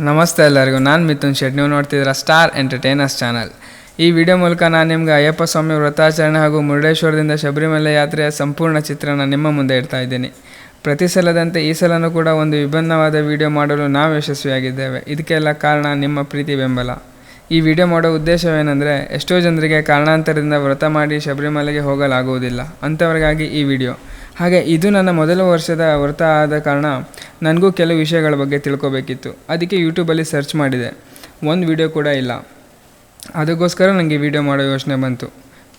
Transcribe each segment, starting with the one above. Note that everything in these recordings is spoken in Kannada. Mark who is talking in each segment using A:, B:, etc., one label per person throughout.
A: ನಮಸ್ತೆ ಎಲ್ಲರಿಗೂ, ನಾನು ಮಿಥುನ್ ಶೆಟ್ ನೀವು ನೋಡ್ತಿದ್ದೀರಾ ಸ್ಟಾರ್ ಎಂಟರ್ಟೈನರ್ಸ್ ಚಾನಲ್ ಈ ವಿಡಿಯೋ ಮೂಲಕ ನಾನು ನಿಮ್ಗೆ ಅಯ್ಯಪ್ಪ ಸ್ವಾಮಿ ವ್ರತಾಚರಣೆ ಹಾಗೂ ಮುರುಡೇಶ್ವರದಿಂದ ಶಬರಿಮಲೆ ಯಾತ್ರೆಯ ಸಂಪೂರ್ಣ ಚಿತ್ರಣ ನಿಮ್ಮ ಮುಂದೆ ಇಡ್ತಾ ಇದ್ದೀನಿ. ಪ್ರತಿ ಸಲದಂತೆ ಈ ಸಲನೂ ಕೂಡ ಒಂದು ವಿಭಿನ್ನವಾದ ವಿಡಿಯೋ ಮಾಡಲು ನಾವು ಯಶಸ್ವಿಯಾಗಿದ್ದೇವೆ. ಇದಕ್ಕೆಲ್ಲ ಕಾರಣ ನಿಮ್ಮ ಪ್ರೀತಿ ಬೆಂಬಲ. ಈ ವಿಡಿಯೋ ಮಾಡೋ ಉದ್ದೇಶವೇನೆಂದರೆ, ಎಷ್ಟೋ ಜನರಿಗೆ ಕಾರಣಾಂತರದಿಂದ ವ್ರತ ಮಾಡಿ ಶಬರಿಮಲೆಗೆ ಹೋಗಲಾಗುವುದಿಲ್ಲ. ಅಂಥವರಿಗಾಗಿ ಈ ವಿಡಿಯೋ ಹಾಗೆ ಇದು ನನ್ನ ಮೊದಲ ವರ್ಷದ ವ್ರತ ಆದ ಕಾರಣ ನನಗೂ ಕೆಲವು ವಿಷಯಗಳ ಬಗ್ಗೆ ತಿಳ್ಕೊಬೇಕಿತ್ತು. ಅದಕ್ಕೆ ಯೂಟ್ಯೂಬಲ್ಲಿ ಸರ್ಚ್ ಮಾಡಿದೆ. ಒಂದು ವಿಡಿಯೋ ಕೂಡ ಇಲ್ಲ. ಅದಕ್ಕೋಸ್ಕರ ನನಗೆ ವಿಡಿಯೋ ಮಾಡೋ ಯೋಚನೆ ಬಂತು.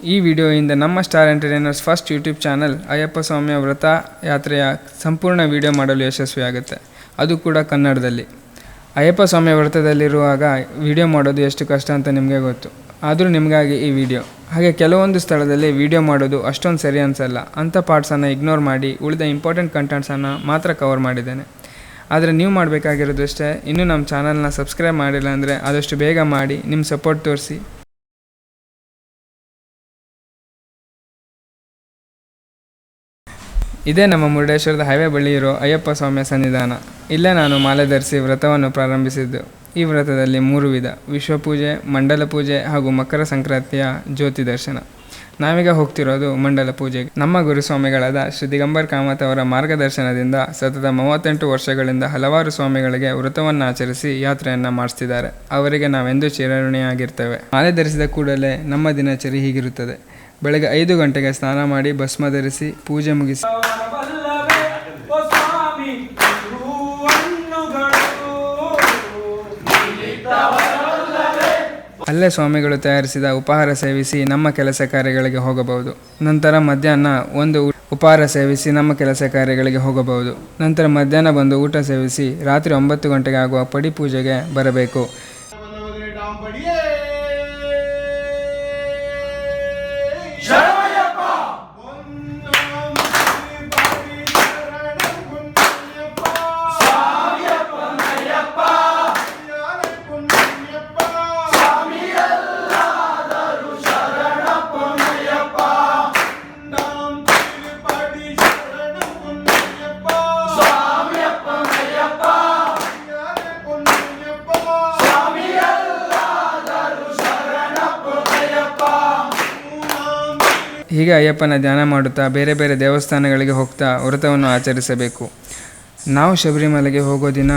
A: ಈ ವಿಡಿಯೋಯಿಂದ ನಮ್ಮ star entertainers first YouTube channel Ayyappa ಸ್ವಾಮಿಯ ವ್ರತ ಯಾತ್ರೆಯ ಸಂಪೂರ್ಣ ವಿಡಿಯೋ ಮಾಡಲು ಯಶಸ್ವಿಯಾಗುತ್ತೆ. ಅದು ಕೂಡ ಕನ್ನಡದಲ್ಲಿ. ಅಯ್ಯಪ್ಪ ಸ್ವಾಮಿಯ ವ್ರತದಲ್ಲಿರುವಾಗ ವಿಡಿಯೋ ಮಾಡೋದು ಎಷ್ಟು ಕಷ್ಟ ಅಂತ ನಿಮಗೆ ಗೊತ್ತು. ಆದರೂ ನಿಮಗಾಗಿ ಈ ವಿಡಿಯೋ ಹಾಗೆ ಕೆಲವೊಂದು ಸ್ಥಳದಲ್ಲಿ ವಿಡಿಯೋ ಮಾಡೋದು ಅಷ್ಟೊಂದು ಸರಿ ಅನಿಸಲ್ಲ. ಅಂಥ ಪಾರ್ಟ್ಸನ್ನು ಇಗ್ನೋರ್ ಮಾಡಿ ಉಳಿದ ಇಂಪಾರ್ಟೆಂಟ್ ಕಂಟೆಂಟ್ಸನ್ನು ಮಾತ್ರ ಕವರ್ ಮಾಡಿದ್ದೇನೆ. ಆದರೆ ನೀವು ಮಾಡಬೇಕಾಗಿರೋದು ಅಷ್ಟೇ, ಇನ್ನೂ ನಮ್ಮ ಚಾನಲ್ನ ಸಬ್ಸ್ಕ್ರೈಬ್ ಮಾಡಿಲ್ಲ ಅಂದರೆ ಆದಷ್ಟು ಬೇಗ ಮಾಡಿ ನಿಮ್ಮ ಸಪೋರ್ಟ್ ತೋರಿಸಿ. ಇದೇ ನಮ್ಮ ಮುರುಡೇಶ್ವರದ ಹೈವೇ ಬಳಿ ಇರೋ ಅಯ್ಯಪ್ಪ ಸ್ವಾಮಿಯ ಸನ್ನಿಧಾನ. ಇಲ್ಲೇ ನಾನು ಮಾಲೆ ಧರಿಸಿ ವ್ರತವನ್ನು ಪ್ರಾರಂಭಿಸಿದ್ದು. ಈ ವ್ರತದಲ್ಲಿ ಮೂರು ವಿಧ ವಿಶ್ವಪೂಜೆ ಮಂಡಲ ಪೂಜೆ ಹಾಗೂ ಮಕರ ಸಂಕ್ರಾಂತಿಯ ಜ್ಯೋತಿ ದರ್ಶನ. ನಾವೀಗ ಹೋಗ್ತಿರೋದು ಮಂಡಲ ಪೂಜೆಗೆ. ನಮ್ಮ ಗುರುಸ್ವಾಮಿಗಳಾದ ಶ್ರೀ ದಿಗಂಬರ್ ಕಾಮತ್ ಅವರ ಮಾರ್ಗದರ್ಶನದಿಂದ ಸತತ ಮೂವತ್ತೆಂಟು ವರ್ಷಗಳಿಂದ ಹಲವಾರು ಸ್ವಾಮಿಗಳಿಗೆ ವ್ರತವನ್ನು ಆಚರಿಸಿ ಯಾತ್ರೆಯನ್ನು ಮಾಡಿಸ್ತಿದ್ದಾರೆ. ಅವರಿಗೆ ನಾವೆಂದು ಚಿರಋಣಿಯಾಗಿರ್ತೇವೆ ಮಾಲೆ ಧರಿಸಿದ ಕೂಡಲೇ ನಮ್ಮ ದಿನಚರಿ ಹೀಗಿರುತ್ತದೆ. ಬೆಳಗ್ಗೆ ಐದು ಗಂಟೆಗೆ ಸ್ನಾನ ಮಾಡಿ ಭಸ್ಮ ಧರಿಸಿ ಪೂಜೆ ಮುಗಿಸಿ ಅಲ್ಲೇ ಸ್ವಾಮಿಗಳು ತಯಾರಿಸಿದ ಉಪಹಾರ ಸೇವಿಸಿ ನಮ್ಮ ಕೆಲಸ ಕಾರ್ಯಗಳಿಗೆ ಹೋಗಬಹುದು. ನಂತರ ಮಧ್ಯಾಹ್ನ ಒಂದು ಉಪಹಾರ ಸೇವಿಸಿ ನಮ್ಮ ಕೆಲಸ ಕಾರ್ಯಗಳಿಗೆ ಹೋಗಬಹುದು. ನಂತರ ಮಧ್ಯಾಹ್ನ ಬಂದು ಊಟ ಸೇವಿಸಿ ರಾತ್ರಿ ಒಂಬತ್ತು ಗಂಟೆಗೆ ಆಗುವ ಪಡಿ ಪೂಜೆಗೆ ಬರಬೇಕು. ಹೀಗೆ ಅಯ್ಯಪ್ಪನ ಧ್ಯಾನ ಮಾಡುತ್ತಾ ಬೇರೆ ಬೇರೆ ದೇವಸ್ಥಾನಗಳಿಗೆ ಹೋಗ್ತಾ ವ್ರತವನ್ನು ಆಚರಿಸಬೇಕು ನಾವು ಶಬರಿಮಲೆಗೆ ಹೋಗೋ ದಿನ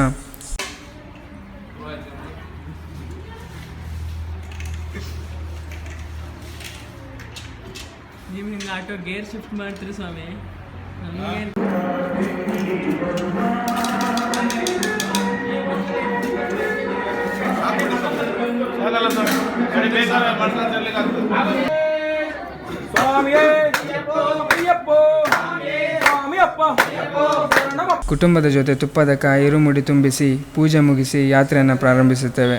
B: ಆಟೋ ಗೇರ್ ಶಿಫ್ಟ್ ಮಾಡ್ತೀರಿ ಸ್ವಾಮಿ ನಮಗೇನು
A: ಕುಟುಂಬದ ಜೊತೆ ತುಪ್ಪದ ಕಾಯಿ ಇರುಮುಡಿ ತುಂಬಿಸಿ ಪೂಜೆ ಮುಗಿಸಿ ಯಾತ್ರೆಯನ್ನು ಪ್ರಾರಂಭಿಸುತ್ತೇವೆ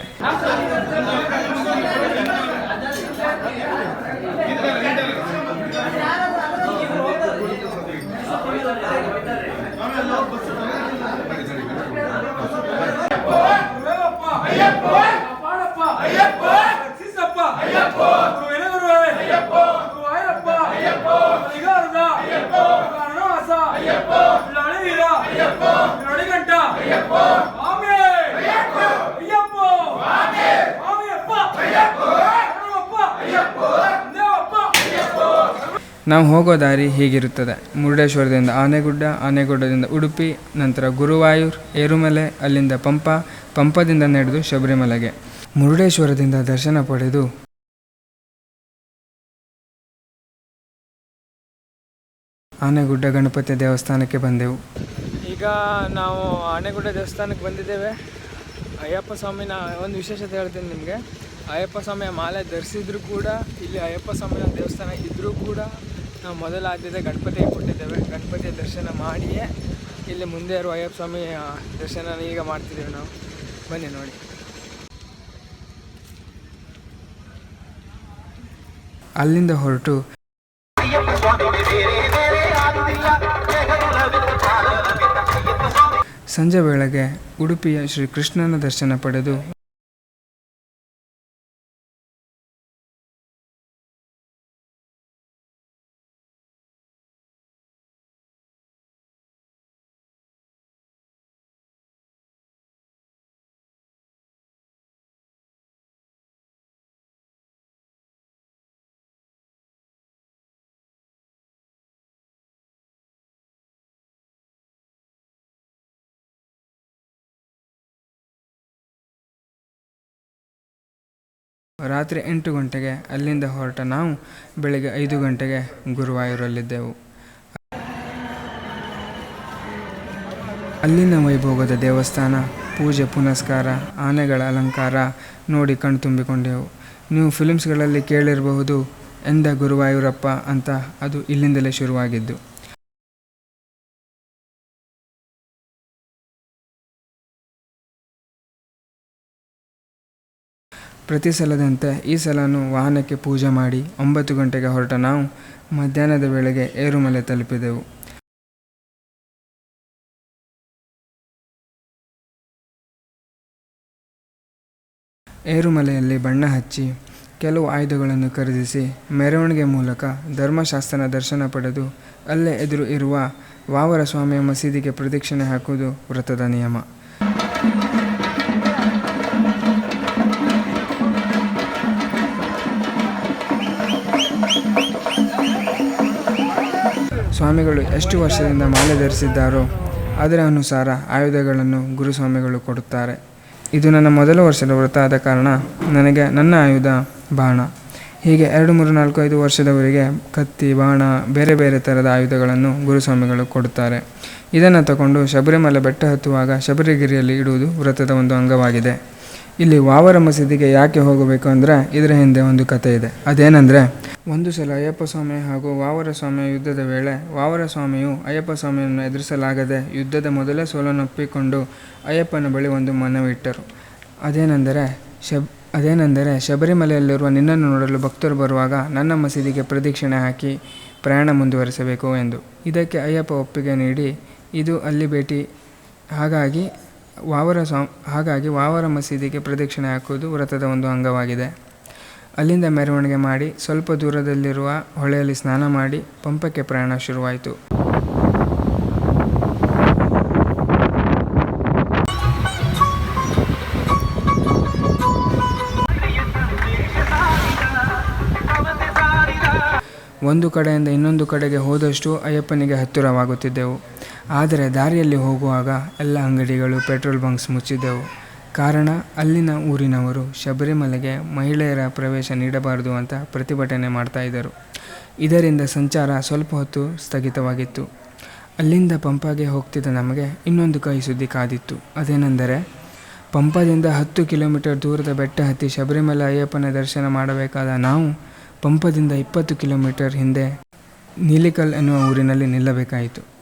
C: ಗುರುವೇವಪ್ಪ ಅಯ್ಯಪ್ಪ ಕಾಪಾಡಪ್ಪ ಅಯ್ಯಪ್ಪ ರಕ್ಷಿಸಪ್ಪ ಅಯ್ಯಪ್ಪ ಗುರುವೇನ ಗುರುವೇ ಅಯ್ಯಪ್ಪ ಗುರುವಾಯರಪ್ಪ ಅಯ್ಯಪ್ಪ ಅಲಿಗಾರದ ಅಯ್ಯಪ್ಪ ಕಾರಣವಾಸ ಅಯ್ಯಪ್ಪ ಬಿಳ್ಳಾಳಿ ವೀರ ಅಯ್ಯಪ್ಪ ಬಿರಳಿಗಂಟ ಅಯ್ಯಪ್ಪ ಸ್ವಾಮಿ ಅಯ್ಯಪ್ಪ ಅಯ್ಯಪ್ಪ ಸ್ವಾಮಿ ಸ್ವಾಮಿಯಪ್ಪ ಅಯ್ಯಪ್ಪ ಶರಣಮಪ್ಪ ಅಯ್ಯಪ್ಪ ದೇವಪ್ಪ ಅಯ್ಯಪ್ಪ
A: ನಾವು ಹೋಗೋ ದಾರಿ ಹೀಗಿರುತ್ತದೆ. ಮುರುಡೇಶ್ವರದಿಂದ ಆನೆಗುಡ್ಡ, ಆನೆಗುಡ್ಡದಿಂದ ಉಡುಪಿ, ನಂತರ ಗುರುವಾಯೂರ್, ಏರುಮಲೆ, ಅಲ್ಲಿಂದ ಪಂಪ, ಪಂಪದಿಂದ ನಡೆದು ಶಬರಿಮಲೆಗೆ. ಮುರುಡೇಶ್ವರದಿಂದ ದರ್ಶನ ಪಡೆದು ಆನೆಗುಡ್ಡ ಗಣಪತಿ ದೇವಸ್ಥಾನಕ್ಕೆ ಬಂದೆವು. ಈಗ ನಾವು ಆನೆಗುಡ್ಡ ದೇವಸ್ಥಾನಕ್ಕೆ ಬಂದಿದ್ದೇವೆ. ಅಯ್ಯಪ್ಪ ಸ್ವಾಮಿನ ಒಂದು ವಿಶೇಷತೆ ಹೇಳ್ತೀನಿ ನಿಮಗೆ. ಅಯ್ಯಪ್ಪ ಸ್ವಾಮಿಯ ಮಾಲೆ ಧರಿಸಿದ್ರು ಕೂಡ, ಇಲ್ಲಿ ಅಯ್ಯಪ್ಪ ಸ್ವಾಮಿಯ ದೇವಸ್ಥಾನ ಇದ್ದರೂ ಕೂಡ ನಾವು ಮೊದಲ ಆದ್ಯತೆ ಗಣಪತಿಗೆ ಕೊಟ್ಟಿದ್ದೇವೆ. ಗಣಪತಿಯ ದರ್ಶನ ಮಾಡಿಯೇ ಇಲ್ಲಿ ಮುಂದೆ ಇರುವ ಅಯ್ಯಪ್ಪ ಸ್ವಾಮಿಯ ದರ್ಶನ ಈಗ ಮಾಡ್ತಿದ್ದೇವೆ ನಾವು. ಬನ್ನಿ ನೋಡಿ. ಅಲ್ಲಿಂದ ಹೊರಟು ಸಂಜೆ ವೇಳೆಗೆ ಉಡುಪಿಯ ಶ್ರೀ ಕೃಷ್ಣನ ದರ್ಶನ ಪಡೆದು ರಾತ್ರಿ ಎಂಟು ಗಂಟೆಗೆ ಅಲ್ಲಿಂದ ಹೊರಟ ನಾವು ಬೆಳಗ್ಗೆ ಐದು ಗಂಟೆಗೆ ಗುರುವಾಯೂರಲ್ಲಿದ್ದೆವು. ಅಲ್ಲಿನ ವೈಭೋಗದ ದೇವಸ್ಥಾನ, ಪೂಜೆ, ಪುನಸ್ಕಾರ, ಆನೆಗಳ ಅಲಂಕಾರ ನೋಡಿ ಕಣ್ತುಂಬಿಕೊಂಡೆವು ನೀವು ಫಿಲ್ಮ್ಸ್ಗಳಲ್ಲಿ ಕೇಳಿರಬಹುದು, ಎಂದ ಗುರುವಾಯೂರಪ್ಪ ಅಂತ ಅದು ಇಲ್ಲಿಂದಲೇ ಶುರುವಾಗಿದ್ದು. ಪ್ರತಿ ಸಲದಂತೆ ಈ ಸಲನೂ ವಾಹನಕ್ಕೆ ಪೂಜೆ ಮಾಡಿ ಒಂಬತ್ತು ಗಂಟೆಗೆ ಹೊರಟ ನಾವು ಮಧ್ಯಾಹ್ನದ ವೇಳೆಗೆ ಏರುಮಲೆ ತಲುಪಿದೆವು. ಏರುಮಲೆಯಲ್ಲಿ ಬಣ್ಣ ಹಚ್ಚಿ ಕೆಲವು ಆಯುಧಗಳನ್ನು ಖರೀದಿಸಿ ಮೆರವಣಿಗೆ ಮೂಲಕ ಧರ್ಮಶಾಸ್ತ್ರನ ದರ್ಶನ ಪಡೆದು ಅಲ್ಲೇ ಎದುರು ಇರುವ ವಾವರ ಸ್ವಾಮಿಯ ಮಸೀದಿಗೆ ಪ್ರದಕ್ಷಿಣೆ ಹಾಕುವುದು ವ್ರತದ ನಿಯಮ. ಸ್ವಾಮಿಗಳು ಎಷ್ಟು ವರ್ಷದಿಂದ ಮಾಲೆ ಧರಿಸಿದ್ದಾರೋ ಅದರ ಅನುಸಾರ ಆಯುಧಗಳನ್ನು ಗುರುಸ್ವಾಮಿಗಳು ಕೊಡುತ್ತಾರೆ. ಇದು ನನ್ನ ಮೊದಲ ವರ್ಷದ ವ್ರತ ಆದ ಕಾರಣ ನನಗೆ ನನ್ನ ಆಯುಧ ಬಾಣ. ಹೀಗೆ ಎರಡು ಮೂರು ನಾಲ್ಕು ಐದು ವರ್ಷದವರೆಗೆ ಕತ್ತಿ, ಬಾಣ, ಬೇರೆ ಬೇರೆ ಥರದ ಆಯುಧಗಳನ್ನು ಗುರುಸ್ವಾಮಿಗಳು ಕೊಡುತ್ತಾರೆ. ಇದನ್ನು ತಗೊಂಡು ಶಬರಿಮಲೆ ಬೆಟ್ಟ ಹತ್ತುವಾಗ ಶಬರಿಗಿರಿಯಲ್ಲಿ ಇಡುವುದು ವ್ರತದ ಒಂದು ಅಂಗವಾಗಿದೆ. ಇಲ್ಲಿ ವಾವರ ಮಸೀದಿಗೆ ಯಾಕೆ ಹೋಗಬೇಕು ಅಂದರೆ ಇದರ ಹಿಂದೆ ಒಂದು ಕತೆ ಇದೆ. ಅದೇನೆಂದರೆ, ಒಂದು ಸಲ ಅಯ್ಯಪ್ಪ ಸ್ವಾಮಿ ಹಾಗೂ ವಾವರ ಸ್ವಾಮಿ ಯುದ್ಧದ ವೇಳೆ ವಾವರ ಸ್ವಾಮಿಯು ಅಯ್ಯಪ್ಪ ಸ್ವಾಮಿಯನ್ನು ಎದುರಿಸಲಾಗದೆ ಯುದ್ಧದ ಮೊದಲೇ ಸೋಲನ್ನೊಪ್ಪಿಕೊಂಡು ಅಯ್ಯಪ್ಪನ ಬಳಿ ಒಂದು ಮನವಿಟ್ಟರು ಅದೇನೆಂದರೆ, ಶಬ್, ಅದೇನೆಂದರೆ, ಶಬರಿಮಲೆಯಲ್ಲಿರುವ ನಿನ್ನನ್ನು ನೋಡಲು ಭಕ್ತರು ಬರುವಾಗ ನನ್ನ ಮಸೀದಿಗೆ ಪ್ರದಕ್ಷಿಣೆ ಹಾಕಿ ಪ್ರಯಾಣ ಮುಂದುವರಿಸಬೇಕು ಎಂದು. ಇದಕ್ಕೆ ಅಯ್ಯಪ್ಪ ಒಪ್ಪಿಗೆ ನೀಡಿ, ಇದು ಅಲ್ಲಿ ಭೇಟಿ, ಹಾಗಾಗಿ ವಾವರ ಸ್ವಾ ಹಾಗಾಗಿ ವಾವರ ಮಸೀದಿಗೆ ಪ್ರದಕ್ಷಿಣೆ ಹಾಕುವುದು ವ್ರತದ ಒಂದು ಅಂಗವಾಗಿದೆ. ಅಲ್ಲಿಂದ ಮೆರವಣಿಗೆ ಮಾಡಿ ಸ್ವಲ್ಪ ದೂರದಲ್ಲಿರುವ ಹೊಳೆಯಲ್ಲಿ ಸ್ನಾನ ಮಾಡಿ ಪಂಪಕ್ಕೆ ಪ್ರಯಾಣ ಶುರುವಾಯಿತು. ಒಂದು ಕಡೆಯಿಂದ ಇನ್ನೊಂದು ಕಡೆಗೆ ಹೋದಷ್ಟು ಅಯ್ಯಪ್ಪನಿಗೆ ಹತ್ತಿರವಾಗುತ್ತಿದ್ದೆವು. ಆದರೆ ದಾರಿಯಲ್ಲಿ ಹೋಗುವಾಗ ಎಲ್ಲ ಅಂಗಡಿಗಳು ಪೆಟ್ರೋಲ್ ಬಂಕ್ಸ್ ಮುಚ್ಚಿದ್ದವು. ಕಾರಣ, ಅಲ್ಲಿನ ಊರಿನವರು ಶಬರಿಮಲೆಗೆ ಮಹಿಳೆಯರ ಪ್ರವೇಶ ನೀಡಬಾರದು ಅಂತ ಪ್ರತಿಭಟನೆ ಮಾಡ್ತಾ ಇದ್ದರು. ಇದರಿಂದ ಸಂಚಾರ ಸ್ವಲ್ಪ ಹೊತ್ತು ಸ್ಥಗಿತವಾಗಿತ್ತು. ಅಲ್ಲಿಂದ ಪಂಪಾಗೆ ಹೋಗ್ತಿದ್ದ ನಮಗೆ ಇನ್ನೊಂದು ಕೈ ಸುದ್ದಿ ಕಾದಿತ್ತು. ಅದೇನೆಂದರೆ, ಪಂಪದಿಂದ ಹತ್ತು ಕಿಲೋಮೀಟರ್ ದೂರದ ಬೆಟ್ಟ ಹತ್ತಿ ಶಬರಿಮಲೆ ಅಯ್ಯಪ್ಪನ ದರ್ಶನ ಮಾಡಬೇಕಾದ ನಾವು ಪಂಪದಿಂದ ಇಪ್ಪತ್ತು ಕಿಲೋಮೀಟರ್ ಹಿಂದೆ ನೀಲಿಕಲ್ ಎನ್ನುವ ಊರಿನಲ್ಲಿ ನಿಲ್ಲಬೇಕಾಯಿತು.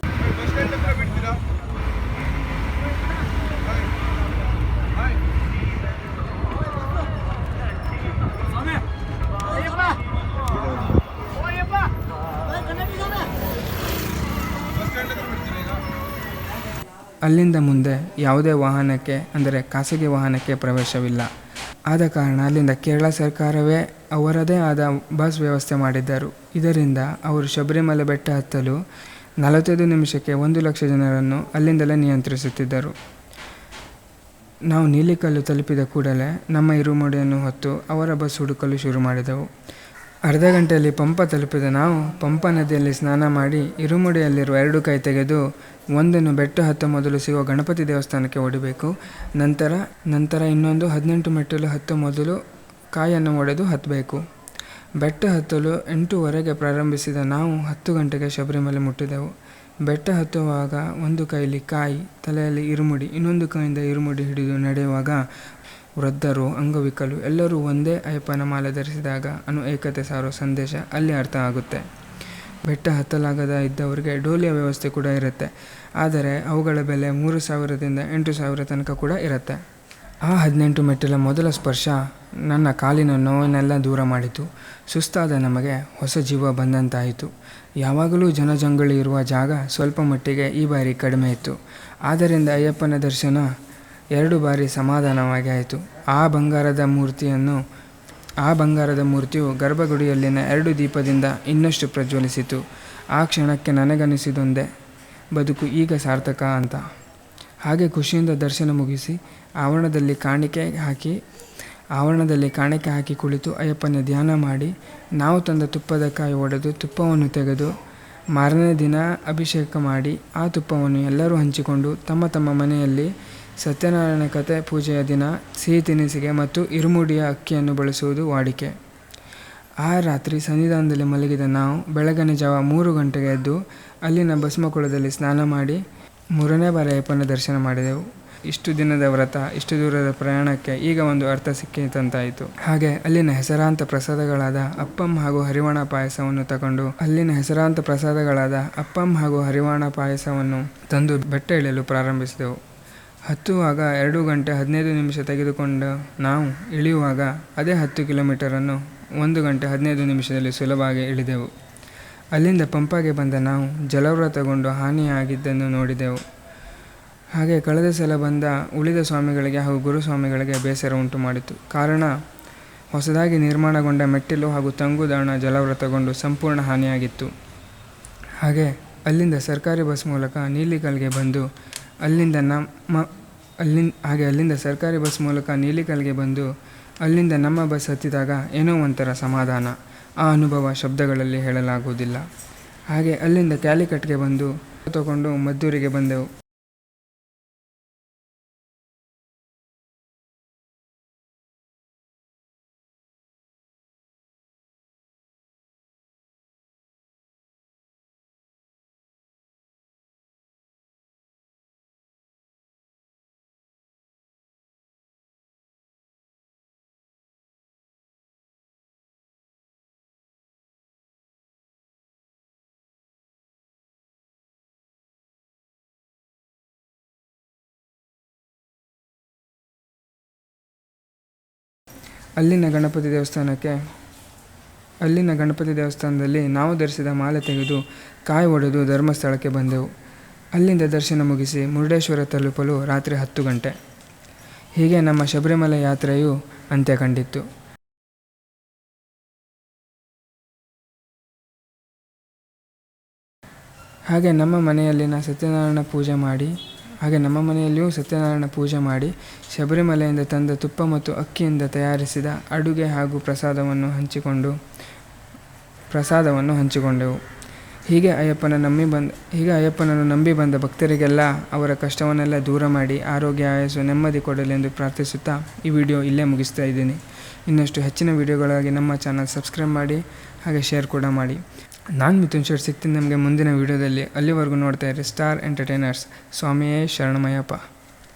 A: ಅಲ್ಲಿಂದ ಮುಂದೆ ಯಾವುದೇ ವಾಹನಕ್ಕೆ, ಅಂದರೆ ಖಾಸಗಿ ವಾಹನಕ್ಕೆ ಪ್ರವೇಶವಿಲ್ಲ. ಆದ ಕಾರಣ ಅಲ್ಲಿಂದ ಕೇರಳ ಸರ್ಕಾರವೇ ಅವರದೇ ಆದ ಬಸ್ ವ್ಯವಸ್ಥೆ ಮಾಡಿದ್ದರು. ಇದರಿಂದ ಅವರು ಶಬರಿಮಲೆ ಬೆಟ್ಟ ಹತ್ತಲು ನಲವತ್ತೈದು ನಿಮಿಷಕ್ಕೆ ಒಂದು ಲಕ್ಷ ಜನರನ್ನು ಅಲ್ಲಿಂದಲೇ ನಿಯಂತ್ರಿಸುತ್ತಿದ್ದರು. ನಾವು ನೀಲಿಕಲ್ಲು ತಲುಪಿದ ಕೂಡಲೇ ನಮ್ಮ ಇರುಮುಡಿಯನ್ನು ಹೊತ್ತು ಅವರ ಬಸ್ ಹುಡುಕಲು ಶುರು ಮಾಡಿದೆವು. ಅರ್ಧ ಗಂಟೆಯಲ್ಲಿ ಪಂಪ ತಲುಪಿದ ನಾವು ಪಂಪ ನದಿಯಲ್ಲಿ ಸ್ನಾನ ಮಾಡಿ ಇರುಮುಡಿಯಲ್ಲಿರುವ ಎರಡು ಕೈ ತೆಗೆದು ಒಂದನ್ನು ಬೆಟ್ಟ ಹತ್ತ ಮೊದಲು ಸಿಗುವ ಗಣಪತಿ ದೇವಸ್ಥಾನಕ್ಕೆ ಹೊಡಿಬೇಕು ನಂತರ ನಂತರ ಇನ್ನೊಂದು ಹದಿನೆಂಟು ಮೆಟ್ಟಲು ಹತ್ತ ಮೊದಲು ಕಾಯನ್ನು ಒಡೆದು ಹತ್ತಬೇಕು. ಬೆಟ್ಟ ಹತ್ತಲು ಎಂಟೂವರೆಗೆ ಪ್ರಾರಂಭಿಸಿದ ನಾವು ಹತ್ತು ಗಂಟೆಗೆ ಶಬರಿಮಲೆ ಮುಟ್ಟಿದೆವು. ಬೆಟ್ಟ ಹತ್ತುವಾಗ ಒಂದು ಕೈಯಲ್ಲಿ ಕಾಯಿ, ತಲೆಯಲ್ಲಿ ಇರುಮುಡಿ, ಇನ್ನೊಂದು ಕೈಯಿಂದ ಇರುಮುಡಿ ಹಿಡಿದು ನಡೆಯುವಾಗ ವೃದ್ಧರು, ಅಂಗವಿಕಲು ಎಲ್ಲರೂ ಒಂದೇ ಅಯ್ಯಪ್ಪನ ಮಾಲೆ ಧರಿಸಿದಾಗ ಅನು ಏಕತೆ ಸಾರೋ ಸಂದೇಶ ಅಲ್ಲಿ ಅರ್ಥ ಆಗುತ್ತೆ. ಬೆಟ್ಟ ಹತ್ತಲಾಗದ ಇದ್ದವರಿಗೆ ಡೋಲಿಯ ವ್ಯವಸ್ಥೆ ಕೂಡ ಇರುತ್ತೆ. ಆದರೆ ಅವುಗಳ ಬೆಲೆ ಮೂರು ಸಾವಿರದಿಂದ ಎಂಟು ಸಾವಿರ ತನಕ ಕೂಡ ಇರುತ್ತೆ. ಆ ಹದಿನೆಂಟು ಮೆಟ್ಟಿಲ ಮೊದಲ ಸ್ಪರ್ಶ ನನ್ನ ಕಾಲಿನ ನೋವನ್ನೆಲ್ಲ ದೂರ ಮಾಡಿತು. ಸುಸ್ತಾದ ನಮಗೆ ಹೊಸ ಜೀವ ಬಂದಂತಾಯಿತು. ಯಾವಾಗಲೂ ಜನಜಂಗುಳಿ ಇರುವ ಜಾಗ ಸ್ವಲ್ಪ ಮಟ್ಟಿಗೆ ಈ ಬಾರಿ ಕಡಿಮೆ ಇತ್ತು. ಆದ್ದರಿಂದ ಅಯ್ಯಪ್ಪನ ದರ್ಶನ ಎರಡು ಬಾರಿ ಸಮಾಧಾನವಾಗಿ ಆಯಿತು ಆ ಬಂಗಾರದ ಮೂರ್ತಿಯನ್ನು, ಆ ಬಂಗಾರದ ಮೂರ್ತಿಯು ಗರ್ಭಗುಡಿಯಲ್ಲಿನ ಎರಡು ದೀಪದಿಂದ ಇನ್ನಷ್ಟು ಪ್ರಜ್ವಲಿಸಿತು. ಆ ಕ್ಷಣಕ್ಕೆ ನನಗನಿಸಿದೊಂದೇ, ಬದುಕು ಈಗ ಸಾರ್ಥಕ ಅಂತ. ಹಾಗೆ ಖುಷಿಯಿಂದ ದರ್ಶನ ಮುಗಿಸಿ, ಆವರಣದಲ್ಲಿ ಕಾಣಿಕೆ ಹಾಕಿ, ಆವರಣದಲ್ಲಿ ಕಾಣಿಕೆ ಹಾಕಿ ಕುಳಿತು ಅಯ್ಯಪ್ಪನ ಧ್ಯಾನ ಮಾಡಿ, ನಾವು ತಂದ ತುಪ್ಪದ ಕಾಯಿ ಒಡೆದು ತುಪ್ಪವನ್ನು ತೆಗೆದು, ಮಾರನೇ ದಿನ ಅಭಿಷೇಕ ಮಾಡಿ, ಆ ತುಪ್ಪವನ್ನು ಎಲ್ಲರೂ ಹಂಚಿಕೊಂಡು ತಮ್ಮ ತಮ್ಮ ಮನೆಯಲ್ಲಿ ಸತ್ಯನಾರಾಯಣ ಕಥೆ ಪೂಜೆಯ ದಿನ, ಸಿಹಿ ತಿನಿಸಿಗೆ ಮತ್ತು ಇರುಮುಡಿಯ ಅಕ್ಕಿಯನ್ನು ಬಳಸುವುದು ವಾಡಿಕೆ. ಆ ರಾತ್ರಿ ಸನ್ನಿಧಾನದಲ್ಲಿ ಮಲಗಿದ ನಾವು ಬೆಳಗಿನ ಜಾವ ಮೂರು ಗಂಟೆಗೆ ಎದ್ದು ಅಲ್ಲಿನ ಭಸ್ಮಕುಳದಲ್ಲಿ ಸ್ನಾನ ಮಾಡಿ ಮೂರನೇ ಬಾರಿ ಅಯ್ಯಪ್ಪನ ದರ್ಶನ ಮಾಡಿದೆವು. ಇಷ್ಟು ದಿನದ ವ್ರತ, ಇಷ್ಟು ದೂರದ ಪ್ರಯಾಣಕ್ಕೆ ಈಗ ಒಂದು ಅರ್ಥ ಸಿಕ್ಕಿತಂತಾಯಿತು. ಹಾಗೆ ಅಲ್ಲಿನ ಹೆಸರಾಂತ ಪ್ರಸಾದಗಳಾದ ಅಪ್ಪಂ ಹಾಗೂ ಹರಿವಾಣ ಪಾಯಸವನ್ನು ತಗೊಂಡು ಅಲ್ಲಿನ ಹೆಸರಾಂತ ಪ್ರಸಾದಗಳಾದ ಅಪ್ಪಂ ಹಾಗೂ ಹರಿವಾಣ ಪಾಯಸವನ್ನು ತಂದು ಬೆಟ್ಟ ಇಳಿಯಲು ಪ್ರಾರಂಭಿಸಿದೆವು. ಹತ್ತುವಾಗ ಎರಡು ಗಂಟೆ ಹದಿನೈದು ನಿಮಿಷ ತೆಗೆದುಕೊಂಡು ನಾವು ಇಳಿಯುವಾಗ ಅದೇ ಹತ್ತು ಕಿಲೋಮೀಟರನ್ನು ಒಂದು ಗಂಟೆ ಹದಿನೈದು ನಿಮಿಷದಲ್ಲಿ ಸುಲಭವಾಗಿ ಇಳಿದೆವು. ಅಲ್ಲಿಂದ ಪಂಪಾಗೆ ಬಂದ ನಾವು ಜಲವ್ರತಗೊಂಡು ಹಾನಿಯಾಗಿದ್ದನ್ನು ನೋಡಿದೆವು. ಹಾಗೆ ಕಳೆದ ಸಲ ಬಂದ ಉಳಿದ ಸ್ವಾಮಿಗಳಿಗೆ ಹಾಗೂ ಗುರುಸ್ವಾಮಿಗಳಿಗೆ ಬೇಸರ ಉಂಟು ಮಾಡಿತು. ಕಾರಣ, ಹೊಸದಾಗಿ ನಿರ್ಮಾಣಗೊಂಡ ಮೆಟ್ಟಿಲು ಹಾಗೂ ತಂಗುದಾಣ ಜಲವ್ರತಗೊಂಡು ಸಂಪೂರ್ಣ ಹಾನಿಯಾಗಿತ್ತು. ಹಾಗೆ ಅಲ್ಲಿಂದ ಸರ್ಕಾರಿ ಬಸ್ ಮೂಲಕ ನೀಲಿಕಲ್ಗೆ ಬಂದು ಅಲ್ಲಿಂದ ನಮ್ಮ ಅಲ್ಲಿಂದ, ಹಾಗೆ ಅಲ್ಲಿಂದ ಸರ್ಕಾರಿ ಬಸ್ ಮೂಲಕ ನೀಲಿಕಲ್ಗೆ ಬಂದು ಅಲ್ಲಿಂದ ನಮ್ಮ ಬಸ್ ಹತ್ತಿದಾಗ ಏನೋ ಒಂಥರ ಸಮಾಧಾನ. ಆ ಅನುಭವ ಶಬ್ದಗಳಲ್ಲಿ ಹೇಳಲಾಗುವುದಿಲ್ಲ. ಹಾಗೆ ಅಲ್ಲಿಂದ ಕ್ಯಾಲಿಕಟ್ಗೆ ಬಂದು ತಗೊಂಡು ಮದ್ದೂರಿಗೆ ಬಂದೆವು. ಅಲ್ಲಿನ ಗಣಪತಿ ದೇವಸ್ಥಾನಕ್ಕೆ, ಅಲ್ಲಿನ ಗಣಪತಿ ದೇವಸ್ಥಾನದಲ್ಲಿ ನಾವು ಧರಿಸಿದ ಮಾಲೆ ತೆಗೆದು ಕಾಯಿ ಒಡೆದು ಧರ್ಮಸ್ಥಳಕ್ಕೆ ಬಂದೆವು. ಅಲ್ಲಿಂದ ದರ್ಶನ ಮುಗಿಸಿ ಮುರುಡೇಶ್ವರ ತಲುಪಲು ರಾತ್ರಿ ಹತ್ತು ಗಂಟೆ. ಹೀಗೆ ನಮ್ಮ ಶಬರಿಮಲೆ ಯಾತ್ರೆಯು ಅಂತ್ಯ ಕಂಡಿತ್ತು ಹಾಗೆ ನಮ್ಮ ಮನೆಯಲ್ಲಿನ ಸತ್ಯನಾರಾಯಣ ಪೂಜೆ ಮಾಡಿ ಹಾಗೆ ನಮ್ಮ ಮನೆಯಲ್ಲಿಯೂ ಸತ್ಯನಾರಾಯಣ ಪೂಜೆ ಮಾಡಿ ಶಬರಿಮಲೆಯಿಂದ ತಂದ ತುಪ್ಪ ಮತ್ತು ಅಕ್ಕಿಯಿಂದ ತಯಾರಿಸಿದ ಅಡುಗೆ ಹಾಗೂ ಪ್ರಸಾದವನ್ನು ಹಂಚಿಕೊಂಡು, ಪ್ರಸಾದವನ್ನು ಹಂಚಿಕೊಂಡೆವು. ಹೀಗೆ ಅಯ್ಯಪ್ಪನ ನಂಬಿ ಬಂದ, ಹೀಗೆ ಅಯ್ಯಪ್ಪನನ್ನು ನಂಬಿ ಬಂದ ಭಕ್ತರಿಗೆಲ್ಲ ಅವರ ಕಷ್ಟವನ್ನೆಲ್ಲ ದೂರ ಮಾಡಿ ಆರೋಗ್ಯ ಆಯಸ್ಸು ನೆಮ್ಮದಿ ಕೊಡಲಿ ಎಂದು ಪ್ರಾರ್ಥಿಸುತ್ತಾ ಈ ವಿಡಿಯೋ ಇಲ್ಲೇ ಮುಗಿಸ್ತಾ ಇದ್ದೀನಿ. ಇನ್ನಷ್ಟು ಹೆಚ್ಚಿನ ವಿಡಿಯೋಗಳಾಗಿ ನಮ್ಮ ಚಾನಲ್ ಸಬ್ಸ್ಕ್ರೈಬ್ ಮಾಡಿ, ಹಾಗೆ ಶೇರ್ ಕೂಡ ಮಾಡಿ. ನಾನು ಮಿಥುನ್ ಶೇರ್ ಸಿಗ್ತೀನಿ ನಮಗೆ ಮುಂದಿನ ವಿಡಿಯೋದಲ್ಲಿ. ಅಲ್ಲಿವರೆಗೂ ನೋಡ್ತಾ ಇರಿ ಸ್ಟಾರ್ ಎಂಟರ್ಟೈನರ್ಸ್ ಸ್ವಾಮಿಯೇ ಶರಣಮಯ್ಯಪ್ಪ.